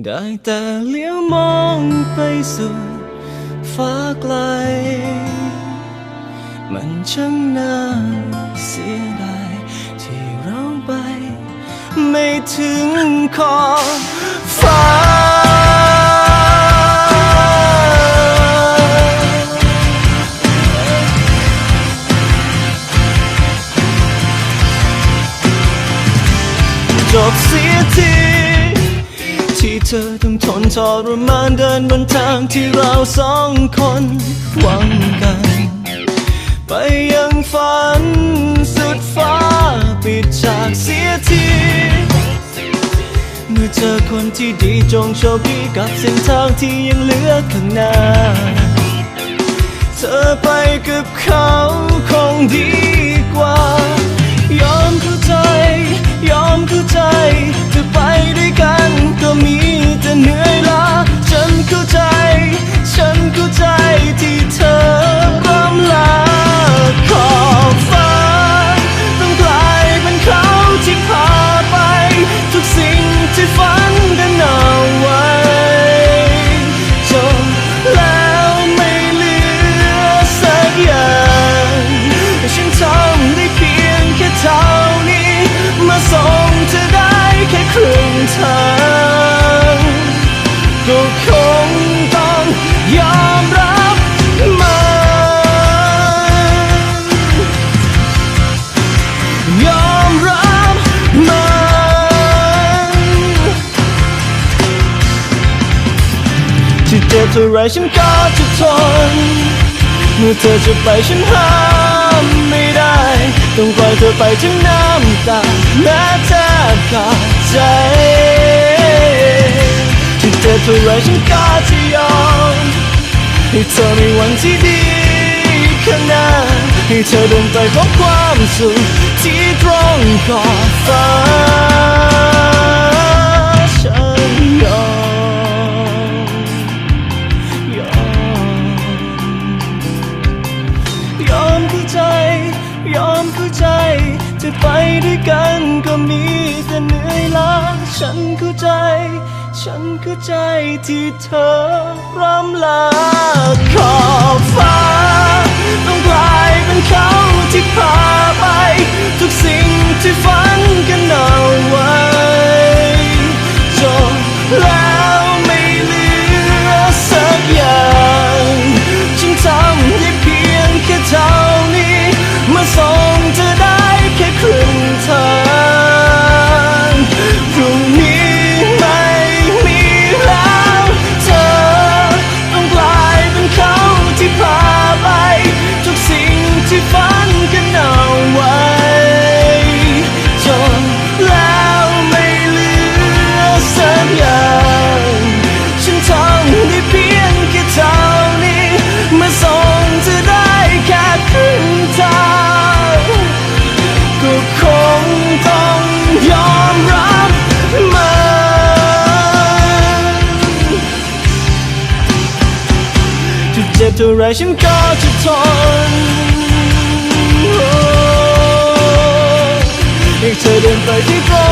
ได้แต่เลี้ยวมองไปสู่ฟ้าไกล มันช่างน่าเสียดายที่เราไป ไม่ถึงขอบฟ้าจบเสียที ธอต้องทนทรมานเดินบนทางที่เราสองคนหวังกัน ไปยังฝันสุดฟ้าปิดฉากเสียทีเมื่อเจอคนที่ดีจงโชคดีกับเส้นทางที่ยังเหลือข้างหน้า เธอไปกับเขาคงดีกว่า เท่าไรฉันก็จะทน เมื่อเธอจะไปฉันห้ามไม่ได้ ต้องปล่อยเธอไปทั้งน้ำตาแม้แทบขาดใจที่เจ็บเท่าไรฉันก็จะยอมให้เธอมีวันที่ดีข้างหน้าให้เธอเดินไปพบความสุขที่ตรงขอบฟ้า จะไปด้วยกันก็มีแต่เหนื่อยล้าฉันเข้าใจ ฉันเข้าใจที่เธอร่ำลาขอบฟ้า จ็บเท่าไรฉันก็จะทนอีกเธอเดินไปที่ตรง